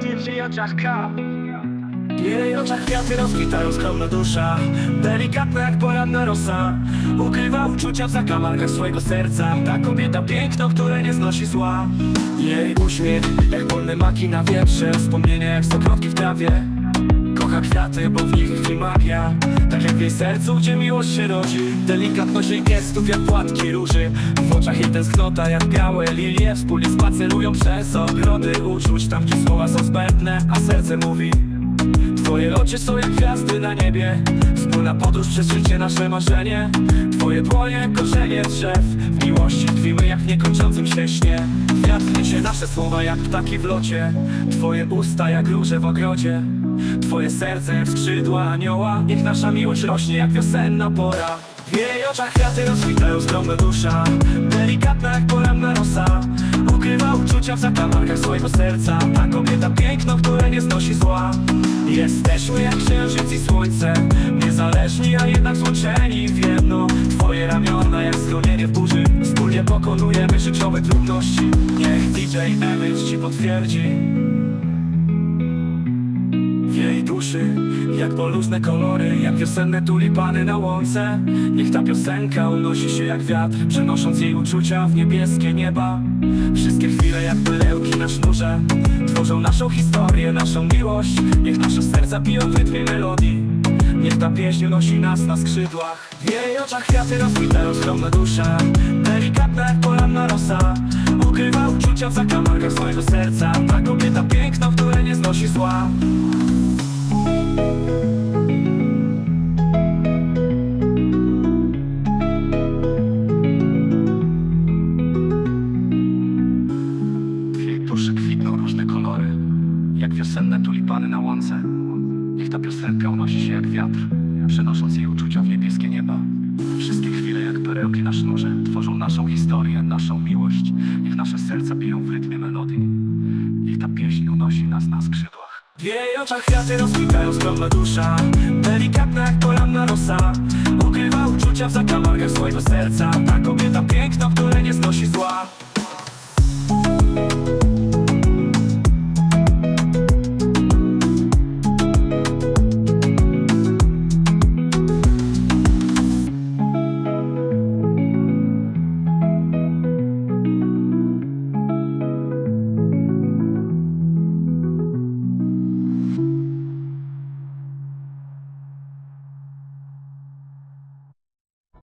Jej oczach ka. W jej oczach kwiaty rozkwitają skromna dusza. Delikatna jak poranna rosa. Ukrywa uczucia w zakamarkach swojego serca. Ta kobieta piękno, które nie znosi zła. Jej uśmiech jak polne maki na wietrze. Wspomnienia jak stokrotki w trawie Kocha kwiaty, bo w nich tkwi magia. Tak jak w jej sercu, gdzie miłość się rodzi. Delikatność jej gestów jak płatki róży. W oczach jej tęsknota jak białe lilie Wspólnie spacerują przez ogrody uczuć. Tam gdzie słowa są zbędne, a serce mówi. Twoje oczy są jak gwiazdy na niebie. Wspólna podróż przez życie, nasze marzenie. Twoje dłonie, korzenie drzew. W miłości tkwimy jak w niekończącym się śnie. Wiatr niesie nasze słowa jak ptaki w locie. Twoje usta jak róże w ogrodzie Twoje serce jak skrzydła anioła. Niech nasza miłość rośnie jak wiosenna pora. W jej oczach kwiaty rozkwitają skromna dusza. Delikatna jak poranna rosa. Ukrywa uczucia w zakamarkach swojego serca. Ta kobieta piękno, które nie znosi zła. Jesteśmy jak księżyc i słońce. Niezależni, a jednak złączeni w jedno. Twoje ramiona jak schronienie w burzy. Wspólnie pokonujemy życiowe trudności. Niech DJ Image ci potwierdzi Jak poluźne kolory, jak wiosenne tulipany na łące. Niech ta piosenka unosi się jak wiatr Przenosząc jej uczucia w niebieskie nieba. Wszystkie chwile jak perełki na sznurze Tworzą naszą historię, naszą miłość. Niech nasze serca biją w rytmie melodii. Niech ta pieśń unosi nas na skrzydłach. W jej oczach kwiaty rozkwitają skromna dusza Delikatna jak poranna rosa Ukrywa uczucia w zakamarkach swojego serca. Ta kobieta piękno, które nie znosi zła kwitną różne kolory, jak wiosenne tulipany na łące. Niech ta piosenka unosi się jak wiatr, przenosząc jej uczucia w niebieskie nieba. Wszystkie chwile jak perełki na sznurze tworzą naszą historię, naszą miłość. Niech nasze serca biją w rytmie melodii. Niech ta pieśń unosi nas na skrzydłach. W jej oczach kwiaty rozkwitają skromna dusza Delikatna jak poranna rosa Ukrywa uczucia w zakamarkach swojego serca Ta kobieta piękno,